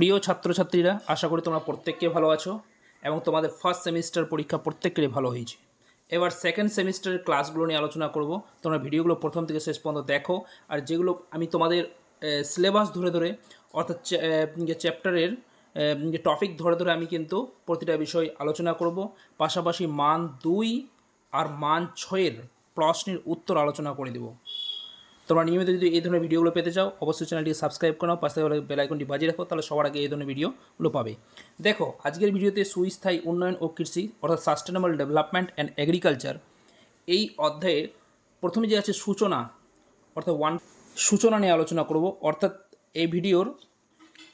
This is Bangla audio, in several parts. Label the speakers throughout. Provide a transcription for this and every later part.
Speaker 1: প্রিয় ছাত্রছাত্রীরা, আশা করি তোমরা প্রত্যেককে ভালো আছো এবং তোমাদের ফার্স্ট সেমিস্টার পরীক্ষা প্রত্যেকেরই ভালো হয়েছে। এবার সেকেন্ড সেমিস্টারের ক্লাসগুলো নিয়ে আলোচনা করব। তোমরা ভিডিওগুলো প্রথম থেকে শেষ পর্যন্ত দেখো। আর যেগুলো আমি তোমাদের সিলেবাস ধরে ধরে, অর্থাৎ চ্যাপ্টারের টপিক ধরে ধরে আমি কিন্তু প্রতিটা বিষয় আলোচনা করব। পাশাপাশি মান দুই আর মান ছয়ের প্রশ্নের উত্তর আলোচনা করে দেবো। তোমরা নিয়মিত যদি এই ধরনের ভিডিওগুলো পেতে চাও, অবশ্যই চ্যানেলটি সাবস্ক্রাইব করো পাশে বেল আইকনটি বাজিয়ে রাখো, তাহলে সবার আগে এই ধরনের ভিডিওগুলো পাবে। দেখো, আজকের ভিডিওতে সুস্থায়ী উন্নয়ন ও কৃষি, অর্থাৎ সাস্টেনেবল ডেভেলপমেন্ট অ্যান্ড এগ্রিকালচার এই অধ্যায়ের প্রথমে যে আছে সূচনা, অর্থাৎ ওয়ান সূচনা নিয়ে আলোচনা করব। অর্থাৎ এই ভিডিওর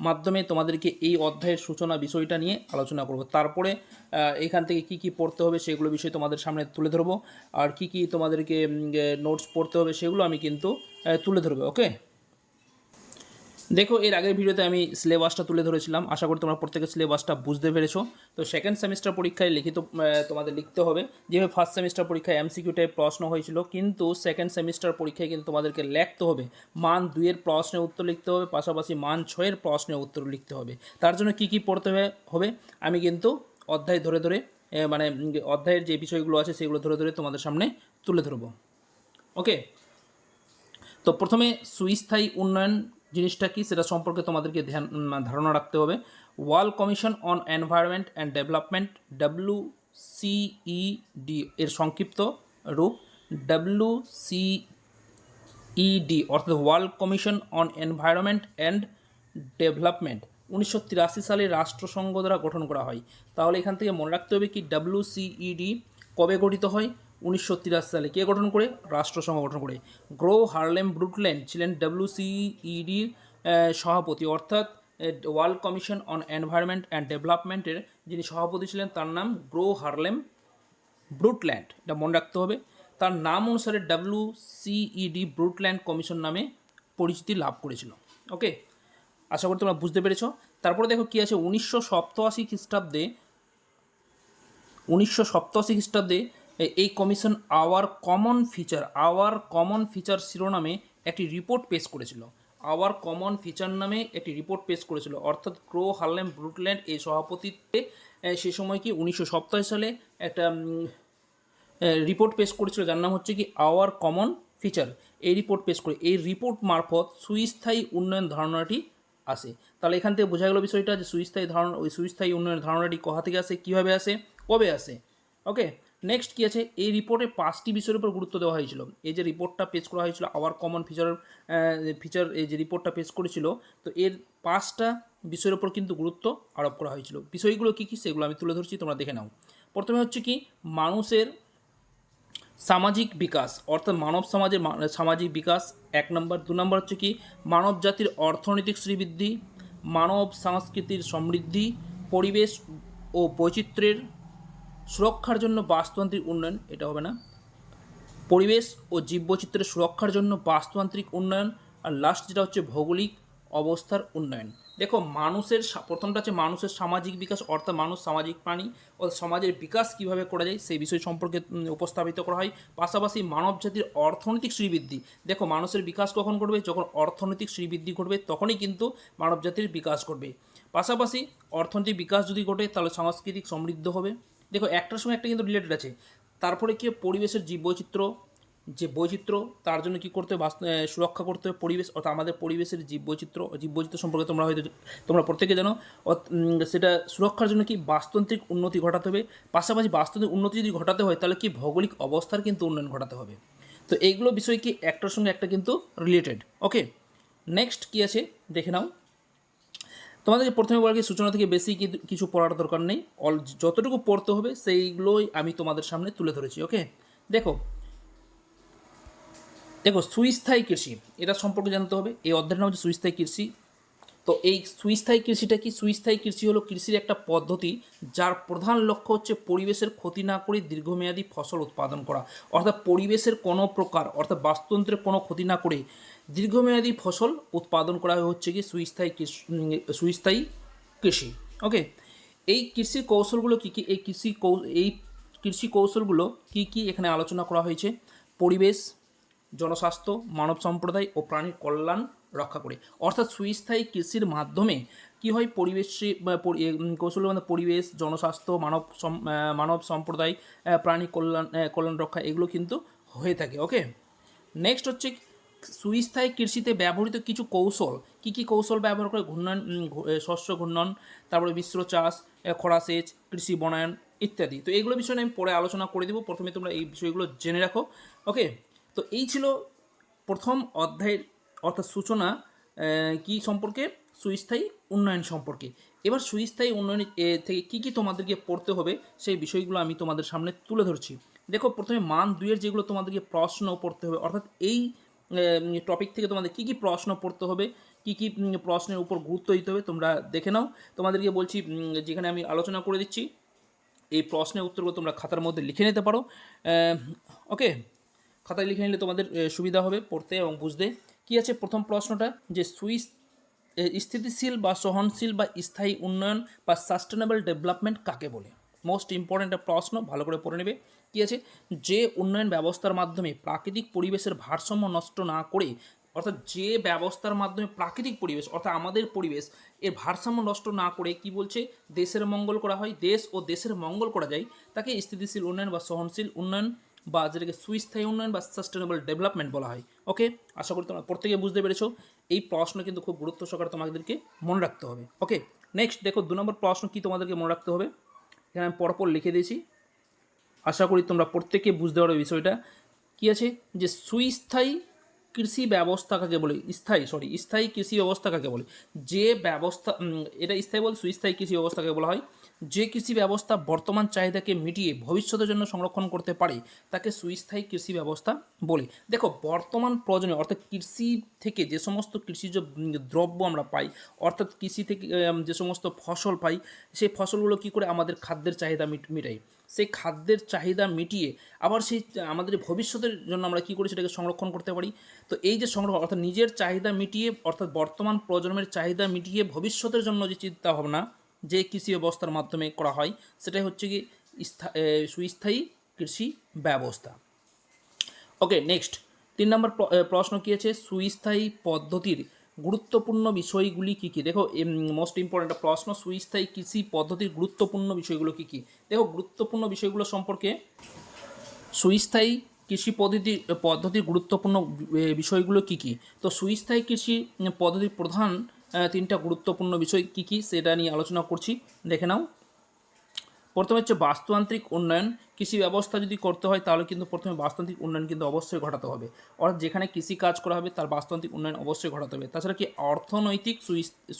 Speaker 1: মাধ্যমে তোমাদেরকে এই অধ্যায়ের সূচনা বিষয়টা নিয়ে আলোচনা করব। তারপরে এখান থেকে কি কি পড়তে হবে সেগুলো বিষয় তোমাদের সামনে তুলে ধরবো। আর কি কি তোমাদেরকে নোটস পড়তে হবে সেগুলো আমি কিন্তু তুলে ধরবো ওকে দেখো, এর আগের ভিডিওতে আমি সিলেবাসটা তুলে ধরেছিলাম। আশা করি তোমরা প্রত্যেকের সিলেবাসটা বুঝতে পেরেছ। তো সেকেন্ড সেমিস্টার পরীক্ষায় লিখিত তোমাদের লিখতে হবে। যেভাবে ফার্স্ট সেমিস্টার পরীক্ষায় এমসিকিউ টাইপ প্রশ্ন হয়েছিল, কিন্তু সেকেন্ড সেমিস্টার পরীক্ষায় কিন্তু তোমাদেরকে লিখতে হবে। মান দুইয়ের প্রশ্নের উত্তর লিখতে হবে, পাশাপাশি মান ছয়ের প্রশ্নের উত্তর লিখতে হবে। তার জন্য কি কি পড়তে হবে? আমি কিন্তু অধ্যায় ধরে ধরে মানে অধ্যায়ের যে বিষয়গুলো আছে, সেগুলো ধরে ধরে তোমাদের সামনে তুলে ধরবো। ওকে তো প্রথমে সুস্থায়ী উন্নয়ন জিনিসটা কি সেটা সম্পর্কে তোমাদেরকে ধ্যান ধারণা রাখতে হবে। World commission on environment and development W CED এর সংক্ষিপ্ত রূপ। ডাব্লিউ সিইডি অর্থাৎ world commission on environment and development. উনিশশো তিরাশি সালে রাষ্ট্রসংঘ দ্বারা গঠন করা হয়। তাহলে এখান থেকে মনে রাখতে হবে কি ডাব্লিউ সিইডি কবে গঠিত হয়? উনিশশো তিরাশি সালে কে গঠন করে? রাষ্ট্রসংঘ গঠন করে। গ্রো হার্লেম ব্রুটল্যান্ড ছিলেন ডাব্লিউ সিইডির সভাপতি। অর্থাৎ world commission on environment and ডেভেলপমেন্টের যিনি সভাপতি ছিলেন, তার নাম গ্রো হার্লেম ব্রুটল্যান্ড। এটা মনে রাখতে হবে। তার নাম অনুসারে ডাব্লিউ সিইডি ব্রুটল্যান্ড কমিশন নামে পরিচিতি লাভ করেছিল। ওকে? আশা করি তোমরা বুঝতে পেরেছ। তারপরে দেখো কী আছে। উনিশশো সপ্তআশি খ্রিস্টাব্দে, উনিশশো সপ্তাশি খ্রিস্টাব্দে এই commission our common feature, our common feature শিরোনামে একটি রিপোর্ট পেশ করেছিল। আওয়ার কমন ফিচার নামে একটি রিপোর্ট পেশ করেছিল। অর্থাৎ ক্রো, হার্লেম, ব্রুটল্যান্ড এই সভাপতিত্বে সে সময় কি উনিশশো সালে একটা রিপোর্ট পেশ করেছিল, যার নাম হচ্ছে কি আওয়ার কমন ফিচার। এই রিপোর্ট পেশ করে, এই রিপোর্ট মারফত সুস্থায়ী উন্নয়ন ধারণাটি আসে। তাহলে এখান থেকে বোঝা গেল বিষয়টা যে সুস্থায়ী ধারণা, ওই সুস্থায়ী উন্নয়ন ধারণাটি কোথা থেকে আসে, কীভাবে আসে, কবে আসে? ওকে? নেক্সট কী আছে? এই রিপোর্টে পাঁচটি বিষয়ের উপর গুরুত্ব দেওয়া হয়েছিল। এই যে রিপোর্টটা পেশ করা হয়েছিল আওয়ার কমন ফিচার ফিচার এই যে রিপোর্টটা পেশ করেছিল, তো এর পাঁচটা বিষয়ের উপর কিন্তু গুরুত্ব আরোপ করা হয়েছিল। বিষয়গুলো কী কী সেগুলো আমি তুলে ধরছি, তোমরা দেখে নাও। প্রথমে হচ্ছে কি, মানুষের সামাজিক বিকাশ, অর্থাৎ মানব সমাজের সামাজিক বিকাশ, এক নম্বর। দু নম্বর হচ্ছে কি, মানব জাতির অর্থনৈতিক শ্রীবৃদ্ধি, মানব সংস্কৃতির সমৃদ্ধি, পরিবেশ ও বৈচিত্র্যের সুরক্ষার জন্য বাস্তুতান্ত্রিক উন্নয়ন, এটা হবে না। পরিবেশ ও জীববৈচিত্র্যের সুরক্ষার জন্য বাস্তুতান্ত্রিক উন্নয়ন, আর লাস্ট যেটা হচ্ছে ভৌগোলিক অবস্থার উন্নয়ন। দেখো, মানুষের প্রথমটা হচ্ছে মানুষের সামাজিক বিকাশ, অর্থাৎ মানুষ সামাজিক প্রাণী ও সমাজের বিকাশ কীভাবে করা যায় সেই বিষয় সম্পর্কে উপস্থাপিত করা হয়। পাশাপাশি মানব জাতির অর্থনৈতিক শ্রীবৃদ্ধি। দেখো, মানুষের বিকাশ কখন ঘটবে? যখন অর্থনৈতিক শ্রীবৃদ্ধি ঘটবে, তখনই কিন্তু মানব জাতির বিকাশ ঘটবে। পাশাপাশি অর্থনৈতিক বিকাশ যদি ঘটে, তাহলে সাংস্কৃতিক সমৃদ্ধ হবে। দেখো, একটার সঙ্গে একটা কিন্তু রিলেটেড আছে। তারপরে কি, পরিবেশের জীববৈচিত্র্য যে বৈচিত্র্য, তার জন্য কি করতে হবে? সুরক্ষা করতে হবে পরিবেশ, অর্থাৎ আমাদের পরিবেশের জীববৈচিত্র্য জীববৈচিত্র্য সম্পর্কে তোমরা হয়তো তোমরা প্রত্যেকে জানো সেটা সুরক্ষার জন্য কি বাস্তুতান্ত্রিক উন্নতি ঘটাতে হবে। পাশাপাশি বাস্তুতান্ত্রিক উন্নতি যদি ঘটাতে হয়, তাহলে কি ভৌগোলিক অবস্থার কিন্তু উন্নয়ন ঘটাতে হবে। তো এইগুলো বিষয় কি একটার সঙ্গে একটা কিন্তু রিলেটেড ওকে নেক্সট কি আছে? দেখে নাও। তোমাদের প্রথমে বলা সূচনা থেকে বেশি কিছু পড়ার দরকার নেই। অল যতটুকু পড়তে হবে সেইগুলোই আমি তোমাদের সামনে তুলে ধরেছি ওকে দেখো। দেখো, সুস্থায়ী কৃষি, এটা সম্পর্কে জানতে হবে। এই অধ্যায়ের নাম হচ্ছে সুস্থায়ী কৃষি। তো এই সুস্থায়ী কৃষিটা কি? সুস্থায়ী কৃষি হলো কৃষির একটা পদ্ধতি যার প্রধান লক্ষ্য হচ্ছে পরিবেশের ক্ষতি না করে দীর্ঘমেয়াদী ফসল উৎপাদন করা। অর্থাৎ পরিবেশের কোনো প্রকার, অর্থাৎ বাস্তুতন্ত্রের কোনো ক্ষতি না করে দীর্ঘমেয়াদী ফসল উৎপাদন করা হচ্ছে কি সুস্থায়ী সুস্থায়ী কৃষি ওকে এই কৃষি কৌশলগুলো কী কী, এই কৃষি এই কৃষি কৌশলগুলো কী কী এখানে আলোচনা করা হয়েছে? পরিবেশ, জনস্বাস্থ্য, মানব সম্প্রদায় ও প্রাণীর কল্যাণ রক্ষা করে। অর্থাৎ সুস্থায়ী কৃষির মাধ্যমে কি হয় পরিবেশে কৌশলের মধ্যে পরিবেশ, জনস্বাস্থ্য, মানব মানব সম্প্রদায় প্রাণী কল্যাণ কল্যাণ রক্ষা এগুলো কিন্তু হয়ে থাকে ওকে নেক্সট হচ্ছে সুস্থায়ী কৃষিতে ব্যবহৃত কিছু কৌশল কি কি কৌশল ব্যবহার করে ঘূর্ণয়ন উম, ঘু- এ, শস্য ঘূর্ণন তারপরে মিশ্র চাষ খরা সেচ কৃষি বনায়ন ইত্যাদি। তো এগুলো বিষয়ে আমি পরে আলোচনা করে দেবো। প্রথমে তোমরা এই বিষয়গুলো জেনে রাখো। ওকে? তো এই ছিল প্রথম অধ্যায়ের অর্থাৎ সূচনা কি সম্পর্কে? সুস্থায়ী উন্নয়ন সম্পর্কে। এবার সুস্থায়ী উন্নয়ন থেকে কি কি তোমাদেরকে পড়তে হবে সেই বিষয়গুলো আমি তোমাদের সামনে তুলে ধরছি। দেখো প্রথমে মান দুইয়ের যেগুলো তোমাদেরকে প্রশ্ন পড়তে হবে অর্থাৎ এই টপিক থেকে তোমাদের কি কি প্রশ্ন পড়তে হবে, কি কি প্রশ্নের উপর গুরুত্ব দিতে হবে তোমরা দেখে নাও। তোমাদেরকে বলছি যেখানে আমি আলোচনা করে দিচ্ছি, এই প্রশ্নের উত্তরগুলো তোমরা খাতার মধ্যে লিখে নিতে পারো। ওকে, খাতায় লিখে নিলে তোমাদের সুবিধা হবে পড়তে এবং বুঝতে। কী আছে প্রথম প্রশ্নটা? যে সুইস স্থিতিশীল বা সহনশীল বা স্থায়ী উন্নয়ন বা সাস্টেনেবল ডেভেলপমেন্ট কাকে বলে? মোস্ট ইম্পর্ট্যান্ট প্রশ্ন, ভালো করে পড়ে নেবে। কী আছে? যে উন্নয়ন ব্যবস্থার মাধ্যমে প্রাকৃতিক পরিবেশের ভারসাম্য নষ্ট না করে, অর্থাৎ যে ব্যবস্থার মাধ্যমে প্রাকৃতিক পরিবেশ, অর্থাৎ আমাদের পরিবেশ, এর ভারসাম্য নষ্ট না করে কি বলছে? দেশের মঙ্গল করা হয়, দেশ ও দেশের মঙ্গল করা যায়। তাকে স্থিতিশীল উন্নয়ন বা সহনশীল উন্নয়ন বা যেটাকে সুস্থায়ী উন্নয়ন বা সাস্টেনেবল ডেভেলপমেন্ট বলা হয়। ওকে? আশা করি তোমরা প্রত্যেকে বুঝতে পেরেছ। এই প্রশ্ন কিন্তু খুব গুরুত্ব সহকারে তোমাদেরকে মনে রাখতে হবে। ওকে? নেক্সট দেখো, দু নম্বর প্রশ্ন কি তোমাদেরকে মনে রাখতে হবে? এখানে আমি পরপর লিখে দিয়েছি। আশা করি তোমরা প্রত্যেকে বুঝতে পারো বিষয়টা। কী আছে? যে সুস্থায়ী কৃষি ব্যবস্থা কাকে বলে? স্থায়ী সরি স্থায়ী কৃষি ব্যবস্থা কাকে বলে? যে ব্যবস্থা এটা স্থায়ী বল, সুস্থায়ী কৃষি ব্যবস্থাকে বলা হয়? যে কৃষি ব্যবস্থা বর্তমান চাহিদাকে মিটিয়ে ভবিষ্যতের জন্য সংরক্ষণ করতে পারে, তাকে সুস্থায়ী কৃষি ব্যবস্থা বলে। দেখো, বর্তমান প্রয়োজনে অর্থাৎ কৃষি থেকে যে সমস্ত কৃষিজ দ্রব্য আমরা পাই, অর্থাৎ কৃষি থেকে যে সমস্ত ফসল পাই, সেই ফসলগুলো কী করে আমাদের খাদ্যের চাহিদা মিট- মেটাই সেই খাদ্যের চাহিদা মিটিয়ে আবার সেই, আমাদের ভবিষ্যতের জন্য আমরা কী করি সেটাকে সংরক্ষণ করতে পারি? তো এই যে সংরক্ষণ, অর্থাৎ নিজের চাহিদা মিটিয়ে, অর্থাৎ বর্তমান প্রজন্মের চাহিদা মিটিয়ে ভবিষ্যতের জন্য যে চিন্তা ভাবনা যে কৃষি ব্যবস্থার মাধ্যমে করা হয়, সেটাই হচ্ছে কি সুস্থায়ী কৃষি ব্যবস্থা। ওকে নেক্সট তিন নম্বর প্রশ্ন কী আছে? সুস্থায়ী পদ্ধতির গুরুত্বপূর্ণ বিষয়গুলি কী কী? দেখো মোস্ট ইম্পর্ট্যান্ট প্রশ্ন, সুস্থায়ী কৃষি পদ্ধতির গুরুত্বপূর্ণ বিষয়গুলো কী কী? দেখো, গুরুত্বপূর্ণ বিষয়গুলো সম্পর্কে সুস্থায়ী কৃষি পদ্ধতি, পদ্ধতির গুরুত্বপূর্ণ বিষয়গুলো কী কী? তো সুস্থায়ী কৃষি পদ্ধতির প্রধান তিনটা গুরুত্বপূর্ণ বিষয় কী কী সেটা নিয়ে আলোচনা করছি। দেখে নাও। প্রথমে হচ্ছে বাস্তুতান্ত্রিক উন্নয়ন, কৃষি ব্যবস্থা যদি করতে হয়, তাহলে কিন্তু প্রথমে বাস্তুতান্ত্রিক উন্নয়ন কিন্তু অবশ্যই ঘটাতে হবে। অর্থাৎ যেখানে কৃষি কাজ করা হবে, তার বাস্তুতান্ত্রিক উন্নয়ন অবশ্যই ঘটাতে হবে। তাছাড়া কি অর্থনৈতিক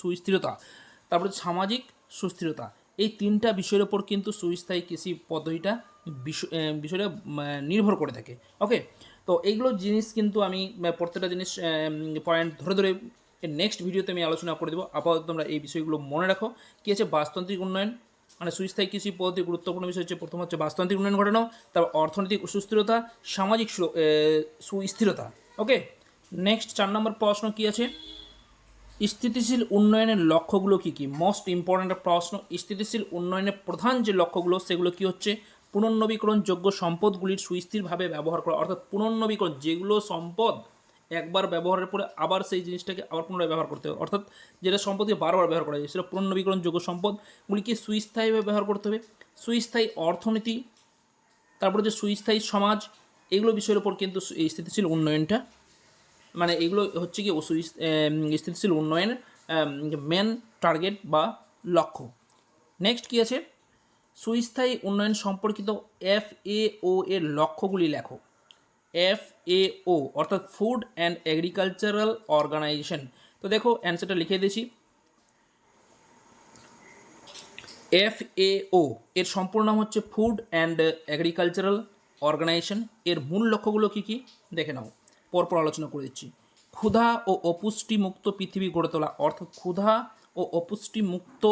Speaker 1: সুস্থিরতা, তারপরে সামাজিক সুস্থিরতা, এই তিনটা বিষয়ের ওপর কিন্তু সুস্থায়ী কৃষি পদ্ধতিটা বিষয় বিষয়টা নির্ভর করে থাকে। ওকে তো এইগুলো জিনিস কিন্তু আমি প্রত্যেকটা জিনিস পয়েন্ট ধরে ধরে নেক্সট ভিডিওতে আমি আলোচনা করে দেবো। আপাতত তোমরা এই বিষয়গুলো মনে রাখো। কী আছে? বাস্তুতান্ত্রিক উন্নয়ন মানে সুস্থায়ী কৃষি পদ্ধতির গুরুত্বপূর্ণ বিষয় হচ্ছে, প্রথম হচ্ছে বাস্তুতান্ত্রিক উন্নয়ন ঘটানো, তারপর অর্থনৈতিক সুস্থিরতা, সামাজিক সুস্থিরতা। ওকে? নেক্সট চার নম্বর প্রশ্ন কী আছে? স্থিতিশীল উন্নয়নের লক্ষ্যগুলো কী কী? মোস্ট ইম্পর্ট্যান্ট প্রশ্ন, স্থিতিশীল উন্নয়নের প্রধান যে লক্ষ্যগুলো, সেগুলো কী হচ্ছে? পুনর্নবীকরণযোগ্য সম্পদগুলির সুস্থিরভাবে ব্যবহার করা। অর্থাৎ পুনর্নবীকরণ, যেগুলো সম্পদ একবার ব্যবহারের পরে আবার সেই জিনিসটাকে আবার পুনরায় ব্যবহার করতে হবে। অর্থাৎ যেটা সম্পদকে বারবার ব্যবহার করা যায়, সেটা পুনর্নবীকরণযোগ্য সম্পদগুলিকে সুস্থায়ীভাবে ব্যবহার করতে হবে। সুস্থায়ী অর্থনীতি, তারপরে যে সুস্থায়ী সমাজ, এগুলো বিষয়ের উপর কিন্তু এই স্থিতিশীল উন্নয়নটা মানে এগুলো হচ্ছে কি স্থিতিশীল উন্নয়নের মেন টার্গেট বা লক্ষ্য। নেক্সট কী আছে? সুস্থায়ী উন্নয়ন সম্পর্কিত এফ এ ও এর লক্ষ্যগুলি লেখো। এফ এ ও অর্থাৎ ফুড অ্যান্ড এগ্রিকালচারাল অর্গানাইজেশন তো দেখো অ্যান্সারটা লিখে দিয়েছি এফ এ ও এর সম্পূর্ণ নাম হচ্ছে ফুড অ্যান্ড এগ্রিকালচারাল অর্গানাইজেশন এর মূল লক্ষ্যগুলো কী কী? দেখে নাও। পরপর আলোচনা করে দিচ্ছি। ক্ষুধা ও অপুষ্টি মুক্ত পৃথিবী গড়ে তোলা, অর্থাৎ ক্ষুধা ও অপুষ্টি মুক্ত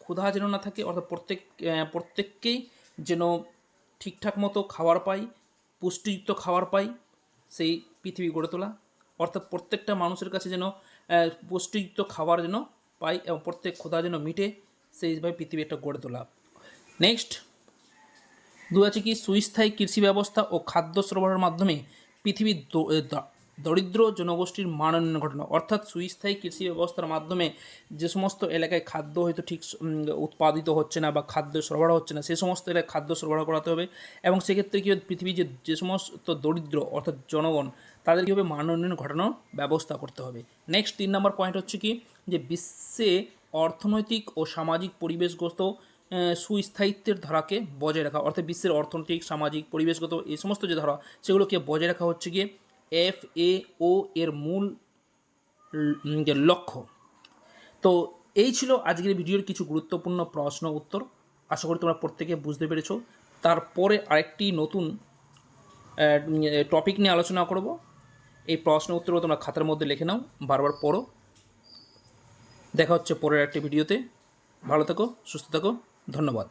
Speaker 1: ক্ষুধা যেন না থাকে, অর্থাৎ প্রত্যেক প্রত্যেককেই যেন ঠিকঠাক মতো খাবার পাই পুষ্টিযুক্ত খাবার পাই, সেই পৃথিবী গড়ে তোলা। অর্থাৎ প্রত্যেকটা মানুষের কাছে যেন পুষ্টিযুক্ত খাবার যেন পাই এবং প্রত্যেক ক্ষোধা যেন মিটে, সেইভাবে পৃথিবী একটা গড়ে তোলা। নেক্সট দু আছে কি, সুস্থায়ী কৃষি ব্যবস্থা ও খাদ্য সরবরাহের মাধ্যমে পৃথিবীর দরিদ্র জনগোষ্ঠীর মানোন্নয়ন ঘটনা। অর্থাৎ সুস্থায়ী কৃষি ব্যবস্থার মাধ্যমে যে সমস্ত এলাকায় খাদ্য হয়তো ঠিক উৎপাদিত হচ্ছে না বা খাদ্য সরবরাহ হচ্ছে না, সে সমস্ত এলাকায় খাদ্য সরবরাহ করাতে হবে এবং সেক্ষেত্রে কী হবে? পৃথিবীর যে যে সমস্ত দরিদ্র, অর্থাৎ জনগণ, তাদের কীভাবে মানোন্নয়ন ঘটানোর ব্যবস্থা করতে হবে। নেক্সট তিন নম্বর পয়েন্ট হচ্ছে কি? যে বিশ্বে অর্থনৈতিক ও সামাজিক পরিবেশগত সুস্থায়িত্বের ধারাকে বজায় রাখা। অর্থাৎ বিশ্বের অর্থনৈতিক, সামাজিক, পরিবেশগত এই সমস্ত যে ধারা, সেগুলোকে বজায় রাখা হচ্ছে গিয়ে এফ এ ও এর মূল লক্ষ্য। তো এই ছিল আজকের ভিডিওর কিছু গুরুত্বপূর্ণ প্রশ্ন উত্তর। আশা করি তোমরা প্রত্যেকে বুঝতে পেরেছ। তারপরে আরেকটি নতুন টপিক নিয়ে আলোচনা করব। এই প্রশ্ন উত্তরগুলো তোমরা খাতার মধ্যে লিখে নাও, বারবার পড়ো। দেখা হচ্ছে পরের একটি ভিডিওতে। ভালো থেকো, সুস্থ থেকো। ধন্যবাদ।